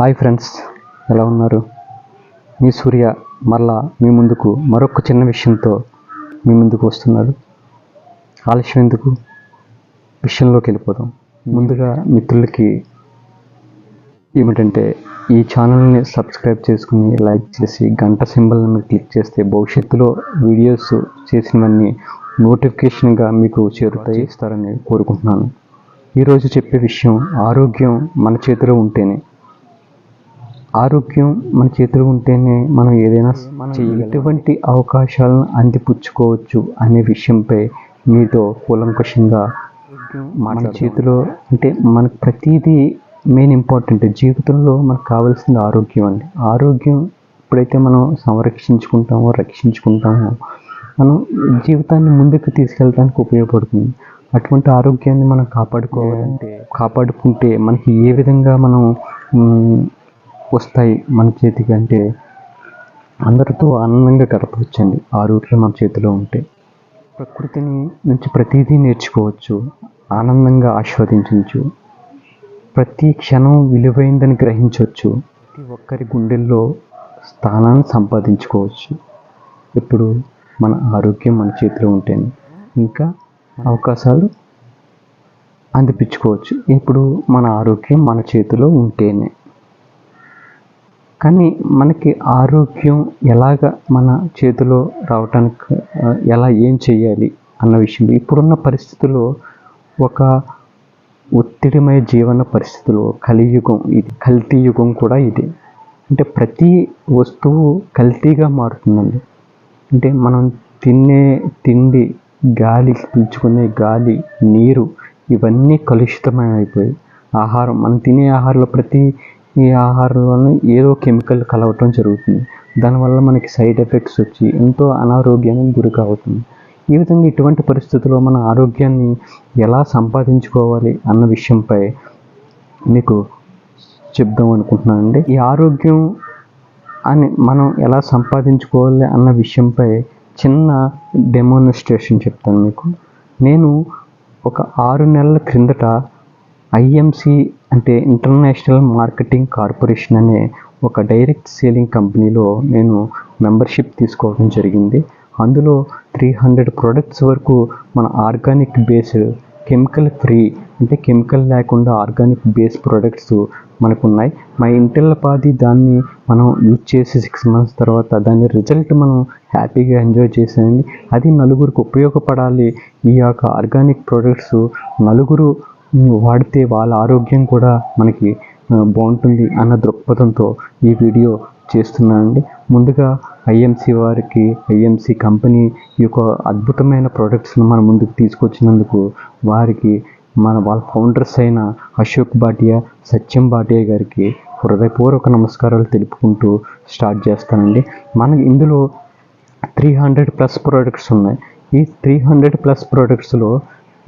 Hi friends ఎలా ఉన్నారు? మీ సూర్య మరలా మీ ముందుకు మరొక చిన్న విషయంతో మీ ముందుకు వస్తున్నాడు ఆలస్యం ఎందుకు? విషయంలోకి వెళ్ళిపోదాం. ముందుగా మిత్రులకి ఏమిటంటే ఈ ఛానల్ని సబ్స్క్రైబ్ చేసుకుని లైక్ చేసి గంట సింబల్ని మీరు క్లిక్ చేస్తే భవిష్యత్తులో వీడియోస్ చేసినవన్నీ నోటిఫికేషన్గా మీకు చేరుతాయి ఇస్తారని కోరుకుంటున్నాను. ఈరోజు చెప్పే విషయం ఆరోగ్యం మన చేతిలో ఉంటేనే. ఆరోగ్యం మన చేతిలో ఉంటేనే మనం ఏదైనా. ఎటువంటి అవకాశాలను అందిపుచ్చుకోవచ్చు అనే విషయంపై మీతో కూలంకషంగా మన చేతిలో అంటే మనకు ప్రతిదీ మెయిన్ ఇంపార్టెంట్. జీవితంలో మనకు కావాల్సింది ఆరోగ్యం అండి. ఆరోగ్యం ఎప్పుడైతే మనం సంరక్షించుకుంటామో రక్షించుకుంటామో మనం జీవితాన్ని ముందుకు తీసుకెళ్ళడానికి ఉపయోగపడుతుంది. అటువంటి ఆరోగ్యాన్ని మనం కాపాడుకోవాలంటే కాపాడుకుంటే మనకి ఏ విధంగా మనం వస్తాయి మన చేతికి అంటే అందరితో ఆనందంగా గడపవచ్చండి. ఆ ఆరోగ్యం మన చేతిలో ఉంటే ప్రకృతిని నుంచి ప్రతిదీ నేర్చుకోవచ్చు ఆనందంగా ఆస్వాదించవచ్చు ప్రతి క్షణం విలువైందని గ్రహించవచ్చు ప్రతి ఒక్కరి గుండెల్లో స్థానాన్ని సంపాదించుకోవచ్చు. ఇప్పుడు మన ఆరోగ్యం మన చేతిలో ఉంటేనే ఇంకా అవకాశాలు అందిపించుకోవచ్చు. ఇప్పుడు మన ఆరోగ్యం మన చేతిలో ఉంటేనే కానీ మనకి ఆరోగ్యం ఎలాగ మన చేతిలో రావటానికి ఎలా ఏం చేయాలి అన్న విషయం. ఇప్పుడున్న పరిస్థితుల్లో ఒక ఒత్తిడిమయ జీవన పరిస్థితుల్లో కలియుగం ఇది కల్తీ యుగం కూడా ఇది. అంటే ప్రతి వస్తువు కల్తీగా మారుతుందండి. అంటే మనం తినే తిండి గాలి పీల్చుకునే గాలి నీరు ఇవన్నీ కలుషితమైపోయి ఆహారం మనం తినే ఆహారంలో ప్రతి ఈ ఆహారంలోనూ ఏదో కెమికల్ కలవటం జరుగుతుంది. దానివల్ల మనకి సైడ్ ఎఫెక్ట్స్ వచ్చి ఎంతో అనారోగ్యానికి గురి కావుతుంది. ఈ విధంగా ఇటువంటి పరిస్థితుల్లో మన ఆరోగ్యాన్ని ఎలా సంపాదించుకోవాలి అన్న విషయంపై మీకు చెప్దాం అనుకుంటున్నానండి. ఈ ఆరోగ్యం అని మనం ఎలా సంపాదించుకోవాలి అన్న విషయంపై చిన్న డెమోనిస్ట్రేషన్ చెప్తాను మీకు. నేను ఒక ఆరు నెలల క్రిందట ఐఎంసి అంటే ఇంటర్నేషనల్ మార్కెటింగ్ కార్పొరేషన్ అనే ఒక డైరెక్ట్ సేలింగ్ కంపెనీలో నేను మెంబర్షిప్ తీసుకోవడం జరిగింది. అందులో త్రీ హండ్రెడ్ ప్రొడక్ట్స్ వరకు మన ఆర్గానిక్ బేస్ కెమికల్ ఫ్రీ అంటే కెమికల్ లేకుండా ఆర్గానిక్ బేస్ ప్రొడక్ట్స్ మనకు ఉన్నాయి మా ఇంటిల్ల పాది దాన్ని మనం యూజ్ చేసి సిక్స్ మంత్స్ తర్వాత దాని రిజల్ట్ మనం హ్యాపీగా ఎంజాయ్ చేసేయండి అది నలుగురికి ఉపయోగపడాలి. ఈ యొక్క ఆర్గానిక్ ప్రొడక్ట్స్ నలుగురు వాడితే వాళ్ళ ఆరోగ్యం కూడా మనకి బాగుంటుంది అన్న దృక్పథంతో ఈ వీడియో చేస్తున్నానండి. ముందుగా ఐఎంసి వారికి ఐఎంసి కంపెనీ ఈ యొక్క అద్భుతమైన ప్రోడక్ట్స్ను మన ముందుకు తీసుకొచ్చినందుకు వారికి మన వాళ్ళ ఫౌండర్స్ అయిన అశోక్ భాటియా సత్యం భాటియా గారికి హృదయపూర్వక నమస్కారాలు తెలుపుకుంటూ స్టార్ట్ చేస్తానండి. మన ఇందులో త్రీ హండ్రెడ్ ప్లస్ ప్రోడక్ట్స్ ఉన్నాయి. ఈ త్రీ హండ్రెడ్ ప్లస్ ప్రోడక్ట్స్లో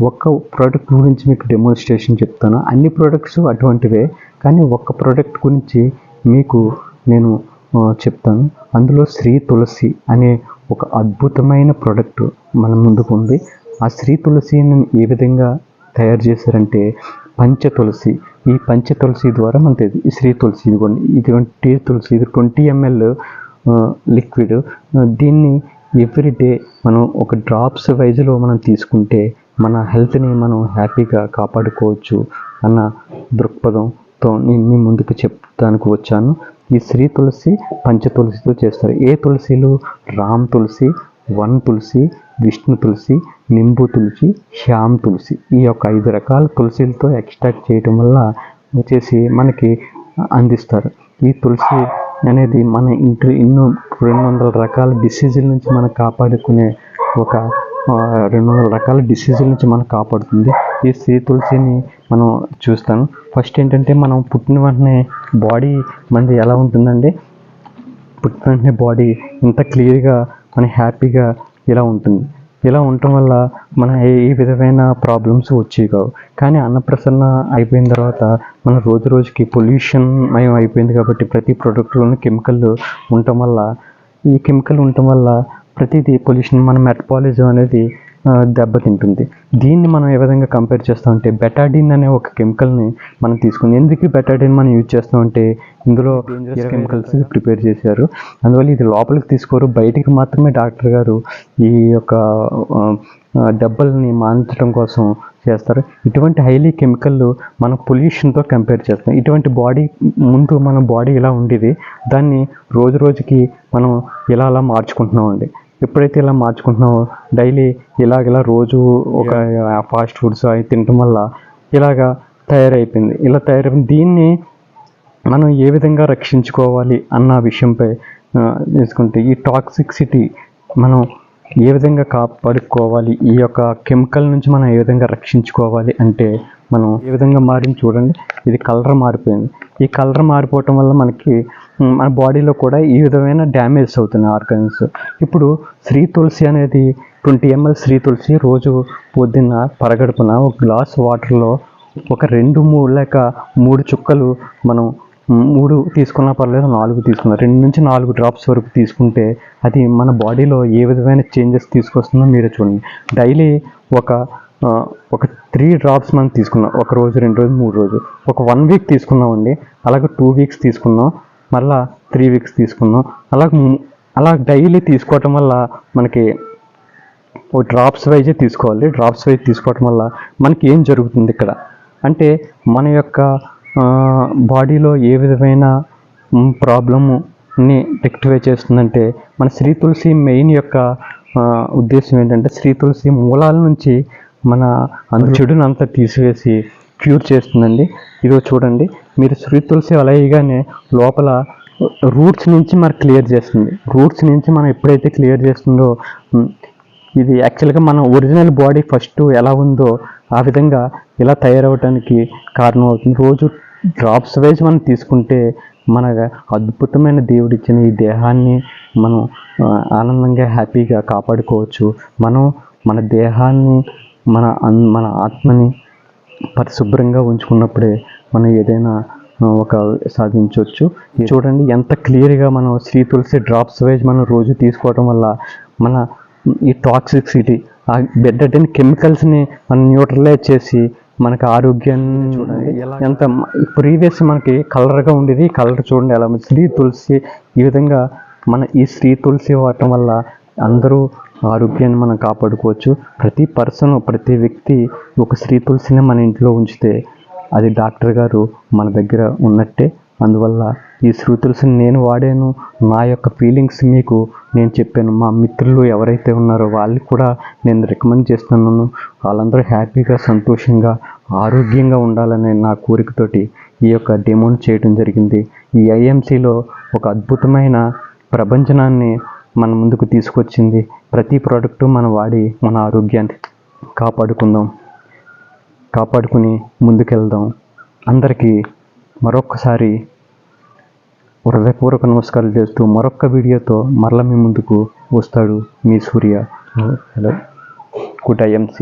ఒక్క ప్రోడక్ట్ గురించి మీకు డెమోన్స్ట్రేషన్ చెప్తాను. అన్ని ప్రోడక్ట్స్ అటువంటివే కానీ ఒక్క ప్రోడక్ట్ గురించి మీకు నేను చెప్తాను. అందులో శ్రీ తులసి అనే ఒక అద్భుతమైన ప్రోడక్ట్ మన ముందుకు ఉంది. ఆ శ్రీ తులసిని ఏ విధంగా తయారు చేశారంటే పంచ తులసి. ఈ పంచ తులసి ద్వారా మనకి ఈ శ్రీ తులసి ఇదిగోండి ఇటువంటి తులసి ఇది ట్వంటీ ఎంఎల్ లిక్విడ్. దీన్ని ఎవ్రీ డే మనం ఒక డ్రాప్స్ వైజ్లో మనం తీసుకుంటే మన హెల్త్ని మనం హ్యాపీగా కాపాడుకోవచ్చు అన్న దృక్పథంతో నేను మీ ముందుకు చెప్తానికి వచ్చాను. ఈ శ్రీ తులసి పంచ తులసితో చేస్తారు. ఏ తులసిలు? రామ్ తులసి వన్ తులసి విష్ణు తులసి నింబు తులసి శ్యామ్ తులసి. ఈ యొక్క ఐదు రకాల తులసిలతో ఎక్స్ట్రాక్ట్ చేయటం వల్ల వచ్చేసి మనకి అందిస్తారు. ఈ తులసి అనేది మన ఇంటి ఎన్నో రెండు వందల రకాల డిసీజుల నుంచి మనం కాపాడుకునే ఒక రెండు వందల రకాల డిసీజుల నుంచి మనం కాపాడుతుంది. ఈ శ్రీ తులసిని మనం చూస్తాను. ఫస్ట్ ఏంటంటే మనం పుట్టిన వెంటనే బాడీ మనది ఎలా ఉంటుందండి? పుట్టిన వెంటనే బాడీ ఇంత క్లియర్గా మన హ్యాపీగా ఇలా ఉంటుంది. ఇలా ఉండటం వల్ల మన ఏ విధమైన ప్రాబ్లమ్స్ వచ్చేవి కావు. కానీ అన్నప్రసన్న అయిపోయిన తర్వాత మన రోజు రోజుకి పొల్యూషన్ మయం అయిపోయింది కాబట్టి ప్రతి ప్రోడక్ట్లోనూ కెమికల్ ఉండటం వల్ల ఈ కెమికల్ ఉండటం వల్ల ప్రతిదీ పొల్యూషన్ మన మెటబాలిజం అనేది ఆ, దెబ్బతింటుంది దీన్ని మనం ఏ విధంగా కంపేర్ చేస్తామంటే బెటాడిన్ అనే ఒక కెమికల్ని మనం తీసుకుని ఎందుకు బెటాడిన్ మనం యూజ్ చేస్తామంటే ఇందులో కెమికల్స్ ప్రిపేర్ చేశారు. అందువల్ల ఇది లోపలికి తీసుకోరు బయటికి మాత్రమే డాక్టర్ గారు ఈ యొక్క దెబ్బల్ని మాన్చడం కోసం చేస్తారు. ఇటువంటి హైలీ కెమికల్ మన పొల్యూషన్తో కంపేర్ చేస్తాం. ఇటువంటి బాడీ ముందు మన బాడీ ఇలా ఉండేది. దాన్ని రోజు రోజుకి మనం ఇలా అలా మార్చుకుంటున్నామండి ఎప్పుడైతే ఇలా మార్చుకుంటున్నామో డైలీ ఇలాగ రోజు ఒక ఫాస్ట్ ఫుడ్స్ అవి తినటం వల్ల ఇలాగా తయారైపోయింది. ఇలా తయారైపోయింది. దీన్ని మనం ఏ విధంగా రక్షించుకోవాలి అన్న విషయంపై తీసుకుంటే ఈ టాక్సిసిటీ మనం ఏ విధంగా కాపాడుకోవాలి ఈ యొక్క కెమికల్ నుంచి మనం ఏ విధంగా రక్షించుకోవాలి అంటే మనం ఏ విధంగా మారింది చూడండి. ఇది కలర్ మారిపోయింది. ఈ కలర్ మారిపోవటం వల్ల మనకి మన బాడీలో కూడా ఈ విధమైన డ్యామేజ్ అవుతున్నాయి ఆర్గన్స్. ఇప్పుడు శ్రీ తులసి అనేది ట్వంటీ ఎంఎల్ శ్రీ తులసి రోజు పొద్దున్న పరగడుపున ఒక గ్లాస్ వాటర్లో ఒక రెండు మూడు లేక మూడు చుక్కలు మనం మూడు తీసుకున్నా పర్లేదు నాలుగు తీసుకున్నా రెండు నుంచి నాలుగు డ్రాప్స్ వరకు తీసుకుంటే అది మన బాడీలో ఏ విధమైన చేంజెస్ తీసుకొస్తుందో మీరే చూడండి. డైలీ ఒక ఒక త్రీ డ్రాప్స్ మనం తీసుకున్నాం. ఒక రోజు రెండు రోజు మూడు రోజు. ఒక వన్ వీక్ తీసుకున్నామండి. అలాగే టూ వీక్స్ తీసుకున్నాం. మళ్ళా త్రీ వీక్స్ తీసుకున్నాం. అలా అలా డైలీ తీసుకోవటం వల్ల మనకి ఓ డ్రాప్స్ వైజే తీసుకోవాలి. డ్రాప్స్ వైజ్ తీసుకోవటం వల్ల మనకి ఏం జరుగుతుంది ఇక్కడ? అంటే మన యొక్క బాడీలో ఏ విధమైన ప్రాబ్లమ్ని రెక్టిఫై చేస్తుందంటే మన శ్రీ తులసి మెయిన్ యొక్క ఉద్దేశం ఏంటంటే శ్రీ తులసి మూలాల నుంచి మన అందు తీసివేసి క్యూర్ చేస్తుందండి. ఇదో చూడండి. మీరు శ్రీ తులసి వలయగానే లోపల రూట్స్ నుంచి మనకు క్లియర్ చేస్తుంది. రూట్స్ నుంచి మనం ఎప్పుడైతే క్లియర్ చేస్తుందో ఇది యాక్చువల్గా మన ఒరిజినల్ బాడీ ఫస్ట్ ఎలా ఉందో ఆ విధంగా ఇలా తయారవడానికి కారణం అవుతుంది రోజు డ్రాప్స్ వైజ్ మనం తీసుకుంటే మన అద్భుతమైన దేవుడిచ్చిన ఈ దేహాన్ని మనం ఆనందంగా హ్యాపీగా కాపాడుకోవచ్చు. మనం మన దేహాన్ని మన అన్- మన ఆత్మని పరిశుభ్రంగా ఉంచుకున్నప్పుడే మనం ఏదైనా ఒక సాధించవచ్చు చూడండి ఎంత క్లియర్గా మనం శ్రీ తులసి డ్రాప్స్ వైజ్ మనం రోజు తీసుకోవడం వల్ల మన ఈ టాక్సిసిటీ ఆ బెడ్డటిన కెమికల్స్ని మనం న్యూట్రలైజ్ చేసి మనకి ఆరోగ్యాన్ని చూడండి ఎంత ప్రీవియస్ మనకి కలర్గా ఉండేది కలర్ చూడండి ఎలా. శ్రీ తులసి ఈ విధంగా మన ఈ శ్రీ తులసి వాడటం వల్ల అందరూ ఆరోగ్యాన్ని మనం కాపాడుకోవచ్చు. ప్రతి పర్సన్ ప్రతి వ్యక్తి ఒక శ్రీ తులసిని మన ఇంట్లో ఉంచితే అది డాక్టర్ గారు మన దగ్గర ఉన్నట్టే. అందువల్ల ఈ శ్రీ నేను వాడాను. నా యొక్క ఫీలింగ్స్ మీకు నేను చెప్పాను. మా మిత్రులు ఎవరైతే ఉన్నారో వాళ్ళకి కూడా నేను రికమెండ్ చేస్తున్నాను. వాళ్ళందరూ హ్యాపీగా సంతోషంగా ఆరోగ్యంగా ఉండాలనే నా కోరికతోటి ఈ యొక్క డెమోన్ చేయడం జరిగింది. ఈ ఐఎంసీలో ఒక అద్భుతమైన ప్రపంచనాన్ని మన ముందుకు తీసుకొచ్చింది. ప్రతి ప్రోడక్టు మనం వాడి మన ఆరోగ్యాన్ని కాపాడుకుందాం. కాపాడుకుని ముందుకెళ్దాం. అందరికీ మరొక్కసారి హృదయపూర్వక నమస్కారాలు చేస్తూ మరొక్క వీడియోతో మరల మీ ముందుకు వస్తాడు మీ సూర్య. హలో. Good IMC